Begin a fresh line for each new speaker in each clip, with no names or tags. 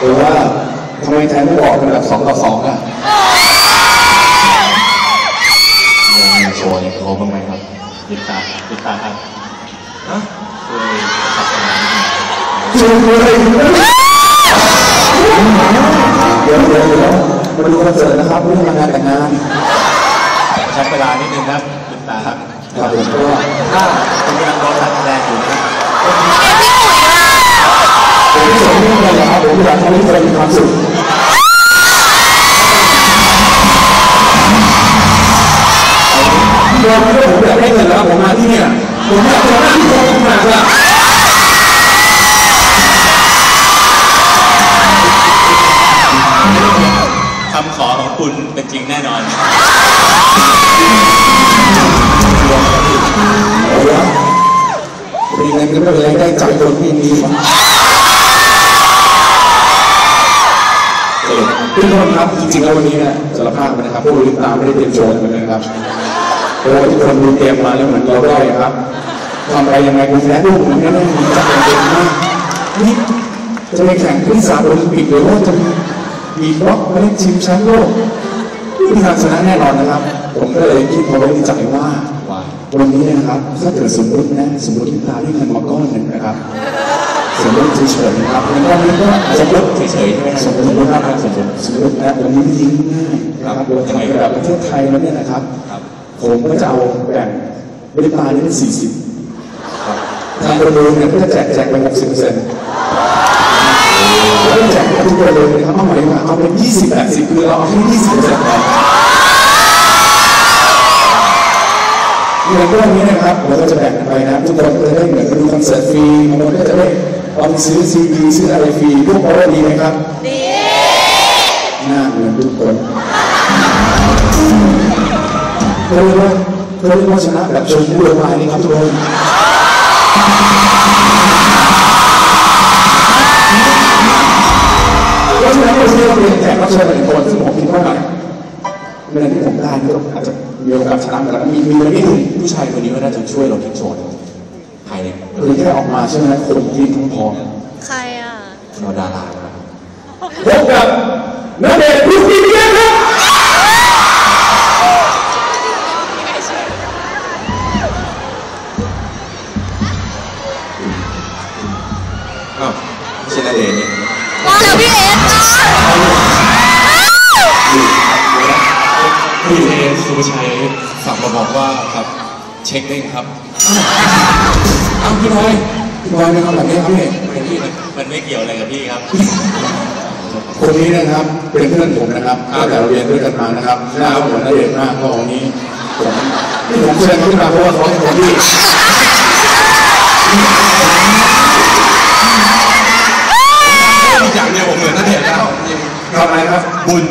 หรือว่าทำไมแทนไม่บอกเป็นแบบสองต่อสองอะ
มีโชว์ในโชว์บ้างไหมครับติดตาติดตาครับฮะช่วยขับสนามนิดหน่อย
จูงเลยเดี๋ยวเดี๋ยวเดี๋ยวมาดูคอนเสิร์ตนะครับไม่ได้มางานแต่งงาน
ใช้เวลานิดนึงครับติดตาครับ
ครับผมก็
ถ้าคุณกำลังรอการแสดงอยู่นะครับ
ผมไม่สนเรื่องอะไรหรอกครับผมอยากทำให้ทุกคนมีความสุขยอมไม่ได้ผมอยากได้เงินแล้วผมมาที่เนี่ยผมอยากจะได้ที่คนมาละ
คำขอของคุณเป็นจริงแน่นอน
เอาละเป็นยังไงก็ไม่เป็นไรได้ใจคนที่มี ทุกคนครับจริงๆแล้ววันนี้นะสารภาพนะครับพวกเราลิปตามไม่ได้เตรียมโชว์เหมือนกันครับเพราะว่าทุกคนดูเตรียมมาแล้วเหมือนเราได้ครับทำอะไรยังไงคุณแพ้ลูกเหมือนกันนะจะเนเด็กมากนี่จะไปแข่งขึ้นสามโอลิมปิกหรือว่าจะมีบล็อกมาเล่นชิงแชมป์โลกไม่มีทางชนะแน่นอนนะครับ ผมก็เลยคิดมาไว้ในใจว่า
วั
นนี้นะครับ ถ้าเกิดสมมตินะสมมติที่ตาได้เงินมาก้อนหนึ่งนะครับ สมมติเฉยๆนะครับแล้วก็นี้ก็สมมติ
เฉยๆใช่ไหมครับ
สมมตินะครับสมมติสมมตินะวันนี้ไม่ยิ้มง่ายนะครับเราทำระดับประเทศไทยแล้วเนี่ยนะครับ
ครับ
ผมก็จะเอาแบ่งบริการนี้เป็นสี่สิบ
ครับ
ทางประมูลเนี่ยก็จะแจกแจกไปหกสิบเปอร์เซ็นต์แล้วก็แจกให้ทุกคนเลยนะครับเอาหมายว่าเอาเป็นยี่สิบแปดสิบคือเราเอาแค่ยี่สิบเปอร์เซ็นต์พอเงินก้อนนี้นะครับเราก็จะแบ่งกันไปนะทุกคนก็จะได้เหมือนไปดูคอนเสิร์ตฟรีบางคนก็จะได้ เอาไปซื้อซีดีซื้ออะไรฟรีทุกคนว่าดีไหมครับ ดีน่าเหมือนทุกคนเขาเรียกว่าเขาเรียกว่าชนะแบบชมพู่ลงมานี่ครับทุกคนเพราะฉะนั้นเราจะต้องเป็นแขกรับเชิญหนึ่งคนซึ่งผมคิดว่าเงินที่ผมได้ก็อาจจะมีโอกาสชนะแต่ละมีมีเงินนิดหนึ่ง
ผู้ชายคนนี้ก็น่าจะช่วยเราทิ้งโชว์ ภายใน
คือแค่ออกมาใช่ไหมคนที่ทั้งพร้อม
ใครอะ
เราดาราครับ
พบกับนเดชน์พุทธิเกียรติครับ
อ้าวไม่ใช่นาเดชน์นี่
ว่าแล้วพี่เอสนะ
พี่เอสุภชัยฝากมาบอกว่าครับเช็คได้ครับ
อ้าวพี่บอยพี่บอยเป็นคนแบบนี้ครับพี่
มันมันไม่เกี่ยวอะไรกับพี่ครับ
คนนี้นะครับเป็นเพื่อนผมนะครับตั้งแต่เราเรียนด้วยกันมานะครับหน้าหมือนนเดชน์มากก็วันนี้ผมที่ผมเชิญขึ้นมาเพราะว่าเขาเป็นคนที่
อย่างเดียวผมเหมือนนาเดชน์แล้ว
ทำอะไรครับ
บุญ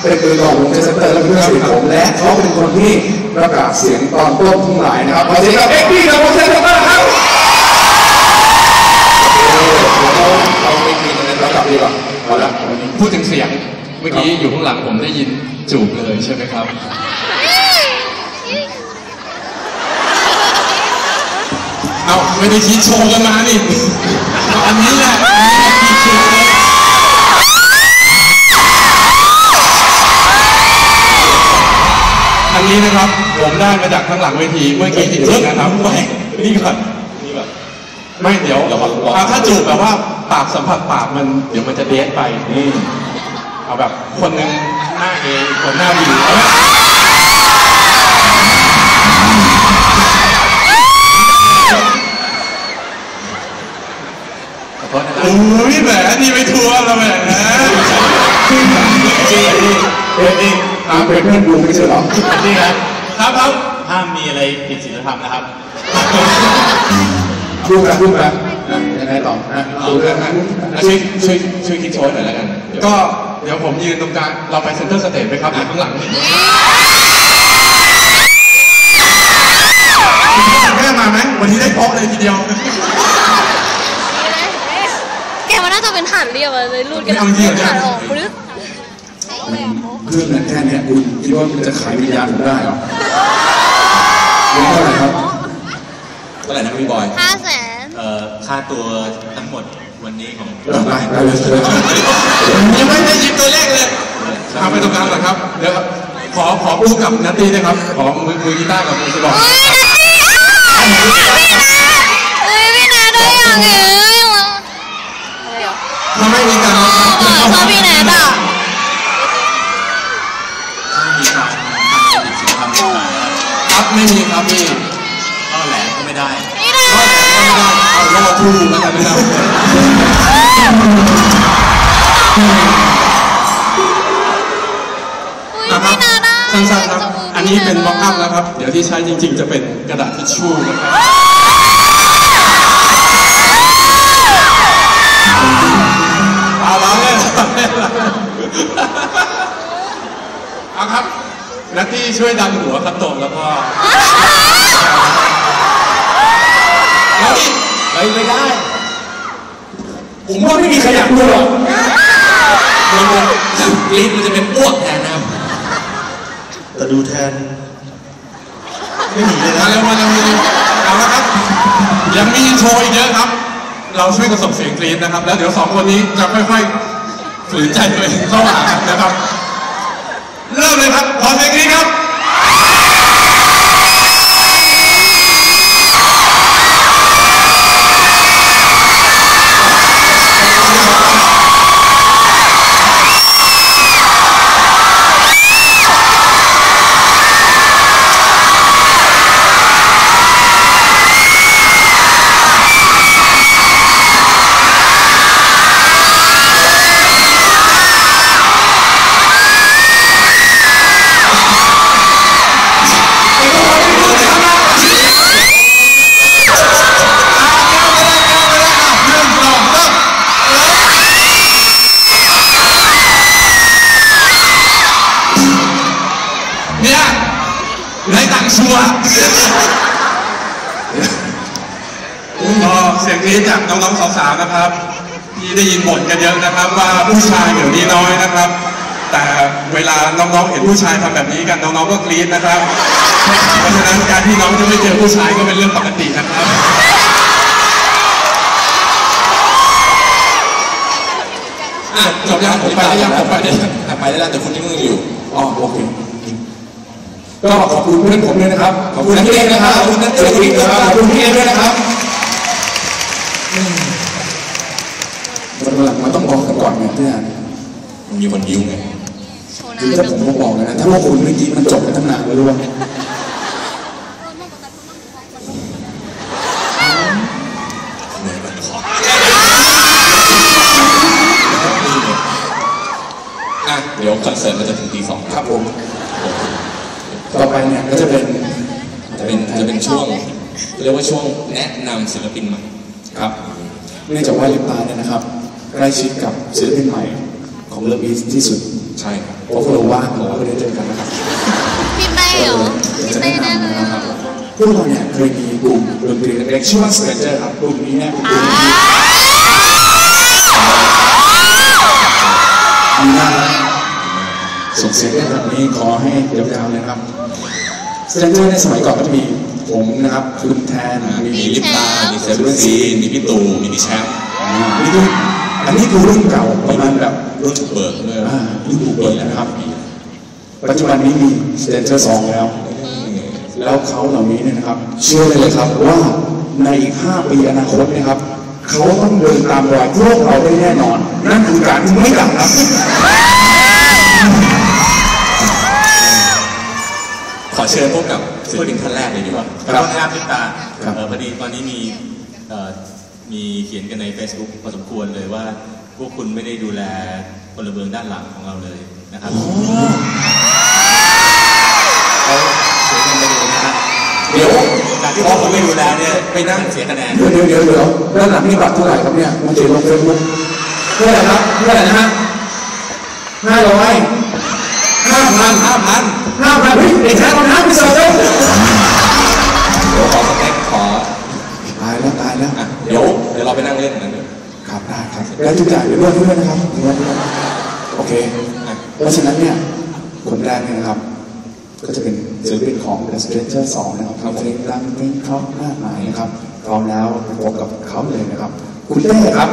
เป็
นมือกลองวงเจสเตอร์และเป็นเพื่อนสนิทผมและเขาเป็นคนที่ประกาศเสียงตอนต้นทั้งหลายนะครับขอเสียงกับเอ็กซ์ดี้กับวงเจสเตอร์ครับเราไม่มีกันแล้วกลับดีกว่าเอาละวันนี้
พูดถึงเสียงเมื่อกี้อยู่ข้างหลังผมได้ยินจูบเลยใช่ไหมครับเอาไม่ได้คิดโชว์กันมานี่อันนี้แหละ นนี้นะครับ ผมได้มาจากข้างหลังเวทีเมื่อกี้จริงๆนะครับไม่นี่ก่อน
นี่แบบ
ไม่เดี๋ยว
ระวังระวัง
เอาถ้าจูบแบบว่าปากสัมผัสปากมันเดี๋ยวมันจะเดทไปนี่เอาแบบคนหนึ่งหน้าเออีกคนหน้าบีเอาไหม
ขอโทษนะครับ
อุ้ยแหมนี่ไปทัวร์แล้วแหม
จริงจริง
เอ็ก ซ์ดี้ตามเป็นเพื่อนกูไม่ใช่เหรอ
นี่ครับ
ครับครับ
ห้ามมีอะไรผิดศีลธรรมนะครับ
พูดกันพูดกันนะยังไงต่อนะดูเรื่องนั้น
ช่วยช่วยช่วยคิดโชว์หน่อยแล้วกัน ก็เดี๋ยวผมยืนตรงกลาง เราไปเซ็นเตอร์สเตจไหมครับอยู่ข้างหลังแม่มาไหมวันนี้ได้โต๊ะเลยทีเดียว
แกมันน่าจะเป็นฐานเรียบอะเลยรูดกัน
เอาจริงเหรอเนี่ย
ฐานออกปรึ๊ด
เครื่องนั้นแค่เนี้ยคุณคิดว่ามันจะขายวิญญาณผมได้เหรอเงินเท่าไหร่ครับ
เท่าไหร่นะพี่บอย
ห้าแสน
เอ่อค่าตัวทั้งหมดวันนี้ของ
ได้ได้เลยเลย
ยังไม่ได้ยินตัวเลขเลยทำไปตรงกลางก่อนครับเดี๋ยวขอขอพูดกับนัตตี้นะครับ ขอมือมือกีตาร์กับมือคีย์บอร์ด
เฮ้ยพี่แนทได้ยังไงอะไรเหรอ
ถ้าไม่มีการ
เออชอบพี่แนทอะ
ไม่มีครับพี่
ก็แหลมก็ไม่ได้
พี่แนท
ก็ไม่ได้เอารอทูแล้วกันนะครับ
อุ้ย
นะครั
พี่
บ
แนะ
สั้นๆครับ อันนี้เป็นม็อกอัพแล้วครับ เดี๋ยวที่ใช้จริง ๆ จะเป็นกระดาษทิชชู่นะครับเอาล้อเนล้อเล่นเอาครับ นัตตี้ช่วยดันหัวครับตรงแล้วก็แล้วนี่
ไปไม่ได้ ผมว่าไม่มีใครอยากดูหรอก
มันลิ้นมันจะเป็นอ้วกแทนนะครับ
แต่ดูแทน ไม่หนีเลย
มา
นะ
เร็วมาเร็วมาเร็วเอาละครับ ยังมีโชว์อีกเยอะครับ เราช่วยกันส่งเสียงกรี๊ดนะครับ แล้วเดี๋ยวสองคนนี้จะค่อยๆฝืนใจตัวเองเข้าหากันนะครับ เริ่มเลยครับขอเสียงกรี๊ดครับ เสียงกรี๊ดจากน้องๆสาวๆนะครับ ที่ได้ยินบ่นกันเยอะนะครับ ว่าผู้ชายเดี๋ยวนี้น้อยนะครับ แต่เวลาน้องๆเห็นผู้ชายทำแบบนี้กันน้องๆก็กรี๊ดนะครับ เพราะฉะนั้นการที่น้องจะไม่เจอผู้ชายก็เป็นเรื่องปกตินะครับอะจบยังผมไปได้ยังผมไปได้ยัง
แต่ไปได้แล้วแต่คุณยังมึงอยู่
อ๋อโอเคก็ขอบคุณเพื่อนผมด้วยนะครับ ขอบคุณนักเรียนนะครับ ขอบคุณนักเรียนนะครับ ขอบคุณพี่เอด้วยนะครับอื มวันหลังมันต้องบอกกันก่อนไงเพื่อน
มันมีคนยิ้วไง
โชว์ห
คือ
น้า
ถ้า
ดู
ผมก็บอกเลยนะถ้าว่าคุณเมื่อกี้มันจบไปตั้งนานแล้วรู้ไหม
เหนื่อยมันขออะเดี๋ยวคอนเสิร์ตมันจะถึงตีสอง
ครับผม ต่อไปเนี่ยก็จะเป็น
จะเป็นจะเป็นช่วงเรียกว่าช่วงแนะนำศิลปินใหม่
ครับเนื่องจากว่าลิปตาเนี่ยนะครับใกล้ชิดกับศิลปินใหม่ของเลิฟอีสที่สุด
ใช่ครับ
เพราะพวกเราว่างเราก็ได้เจอกันนะครับ
พี่เต้เหรอพี่เต้แน่เลยอะ
พวกเราเนี่ยเคยมีกลุ่มดนตรีเล็กๆชื่อว่า Stranger ครับกลุ่มนี้เนี่ยเป็นกลุ่มดีมากนะส่งเสียงได้แบบนี้ขอให้ยาวๆเลยนะครับ Stranger ในสมัยก่อนก็จะมี ผมนะครับ คุณแทน มี
มีลิปตามีเซเว่นซีนมีพี่ตูมีพี่แชมป์
อ่านี่คืออันนี้คือรุ่นเก่าประมาณแบบ
รุ่นบุกเบิกด้วย
อ่ารุ่นบุกเบิกนะครับ ปัจจุบันนี้มี Stranger 2แล้ว แล้วเขาเหล่านี้เนี่ยนะครับ เชื่อเลยเลยครับว่าในอีก 5 ปีอนาคตเนะครับ เขาต้องเดินตามรอยพวกเราได้แน่นอน นั่นคือการที่ไม่กลับครับ
ขอเชิญพบกับ ศิลปินท่านแรกเลยดีกว่า
ครับ
ขอณครับลิปตา
ครับ
เอ่อพอดีตอนนี้มีเอ่อมีเขียนกันใน Facebook พอสมควรเลยว่า พวกคุณไม่ได้ดูแลพลเมืองด้านหลังของเราเลยนะครับเขาเสียเงินไปดูนะครับ
เดี๋ยว
จากที่พวกคุณไม่ดูแลเนี่ยไปนั่งเสียคะแนน
เดี๋ยวเดี๋ยวเดี๋ยวเดี๋ยวด้านหลังนี่บัตรเท่าไหร่ครับเนี่ยมันเขียนลงเฟซบุ๊กเท่าไหร่ครับเท่าไหร่นะฮะห้าร้อย ห้าพัน
ห้าพัน
ห้าพันเฮ้ยเด็กชายคนนั้นไปเสิร์ฟเลย
เดี๋ยวขอสเต็กขอ
ตายแล้วตายแล้ว
อะเดี๋ยวเดี๋ยวเราไปนั่งเล่นกันเดี๋ยว
ครับได้ครับแล้วทุกอย่างเดี๋ยวเลื่อนด้วยนะครับเลื่อนด้วยโอเค
อะ
เพราะฉะนั้นเนี่ยคนแรกเนี่ยนะครับ ก็จะเป็นศิลปินของ The Stranger 2 นะครับทำเพลงดังเพลงเพราะมากมายนะครับพร้อมแล้วไปพบกับเขาเลยนะครับ คุณเต้ครับ